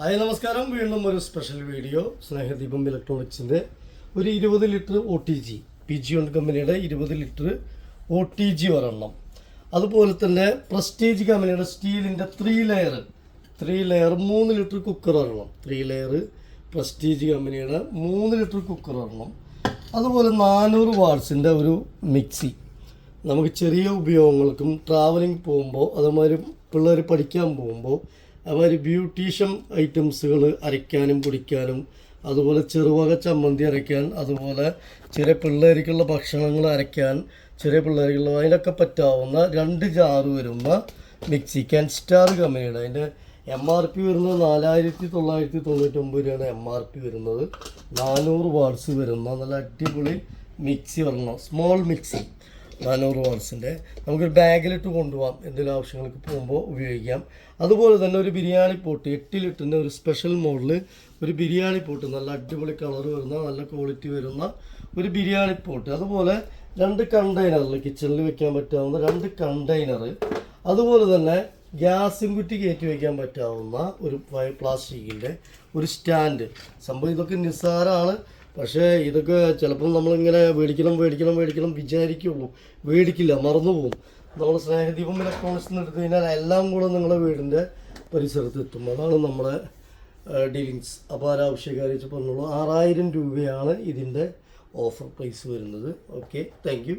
Hi നമസ്കാരം. വീണ്ടും ഒരു സ്പെഷ്യൽ വീഡിയോ സ്നേഹദീപം ഇലക്ട്രോണിക്സിന്റെ ഒരു ഇരുപത് litre O T G Pigeon കമ്പനിയുടെ ഇരുപത് ലിറ്റർ ഒ ടി ജി ഒരെണ്ണം. അതുപോലെ തന്നെ പ്രസ്റ്റീജ് കമ്പനിയുടെ സ്റ്റീലിന്റെ ത്രീ ലെയർ ത്രീ ലെയർ മൂന്ന് ലിറ്റർ കുക്കർ ഒരെണ്ണം. ത്രീ ലെയർ പ്രസ്റ്റീജ് കമ്പനിയുടെ മൂന്ന് ലിറ്റർ കുക്കർ ഒരെണ്ണം. അതുപോലെ നാനൂറ് വാട്സിന്റെ ഒരു മിക്സി നമുക്ക് ചെറിയ ഉപയോഗങ്ങൾക്കും ട്രാവലിംഗ് പോകുമ്പോൾ അതുമാതിരി പിള്ളേർ പഠിക്കാൻ പോകുമ്പോൾ അതുമാതിരി ബ്യൂട്ടീഷ്യൻ ഐറ്റംസുകൾ അരയ്ക്കാനും പൊടിക്കാനും അതുപോലെ ചെറുവക ചമ്മന്തി അരയ്ക്കാൻ അതുപോലെ ചെറിയ പിള്ളേർക്കുള്ള ഭക്ഷണങ്ങൾ അരയ്ക്കാൻ ചെറിയ പിള്ളേർക്കുള്ള അതിനൊക്കെ പറ്റാവുന്ന രണ്ട് ജാറ് വരുന്ന മിക്സി ക്യാൻ സ്റ്റാർ കമ്പനിയുടെ അതിന്റെ എം ആർ പി വരുന്നത് നാലായിരത്തി തൊള്ളായിരത്തി തൊണ്ണൂറ്റൊമ്പത് രൂപയാണ് എം ആർ പി വരുന്നത്. നാനൂറ് വാട്സ് വരുന്ന നല്ല അടിപൊളി മിക്സി വരണം സ്മോൾ മിക്സി. നാനൂറ് വാട്സിന്റെ നമുക്കൊരു ബാഗിലിട്ട് കൊണ്ടുപോകാം എന്തെങ്കിലും ആവശ്യങ്ങൾക്ക് പോകുമ്പോൾ ഉപയോഗിക്കാം. അതുപോലെ തന്നെ ഒരു ബിരിയാണി പോട്ട് എട്ട് ലിറ്ററിന്റെ ഒരു സ്പെഷ്യൽ മോഡൽ ഒരു ബിരിയാണി പോട്ട് നല്ല അടിപൊളി കളർ വരുന്ന നല്ല ക്വാളിറ്റി വരുന്ന ഒരു ബിരിയാണി പോട്ട്. അതുപോലെ രണ്ട് കണ്ടെയ്നറിൽ കിച്ചണിൽ വെക്കാൻ പറ്റാവുന്ന രണ്ട് കണ്ടെയ്നർ അതുപോലെ തന്നെ ഗ്യാസും കുറ്റി കയറ്റി വയ്ക്കാൻ പറ്റാവുന്ന ഒരു പ്ലാസ്റ്റിക്കിന്റെ ഒരു സ്റ്റാൻഡ്. സംഭവം ഇതൊക്കെ നിസ്സാരമാണ്. പക്ഷേ ഇതൊക്കെ ചിലപ്പോൾ നമ്മളിങ്ങനെ മേടിക്കണം മേടിക്കണം മേടിക്കണം വിചാരിക്കുള്ളൂ. മേടിക്കില്ല മറന്നു പോകും നമ്മൾ സ്നേഹദീപം ഇലക്ട്രോണിക്സ് എടുത്തു കഴിഞ്ഞാൽ എല്ലാം കൂടെ നിങ്ങളുടെ വീടിന്റെ പരിസരത്ത് എത്തും. അതാണ് നമ്മുടെ ഡീലിങ്സ് അപ്പോൾ ആരാവശ്യക്കാരെ വെച്ച് പറഞ്ഞോളൂ. ആറായിരം രൂപയാണ് ഇതിന്റെ ഓഫർ പ്രൈസ് വരുന്നത്. Okay thank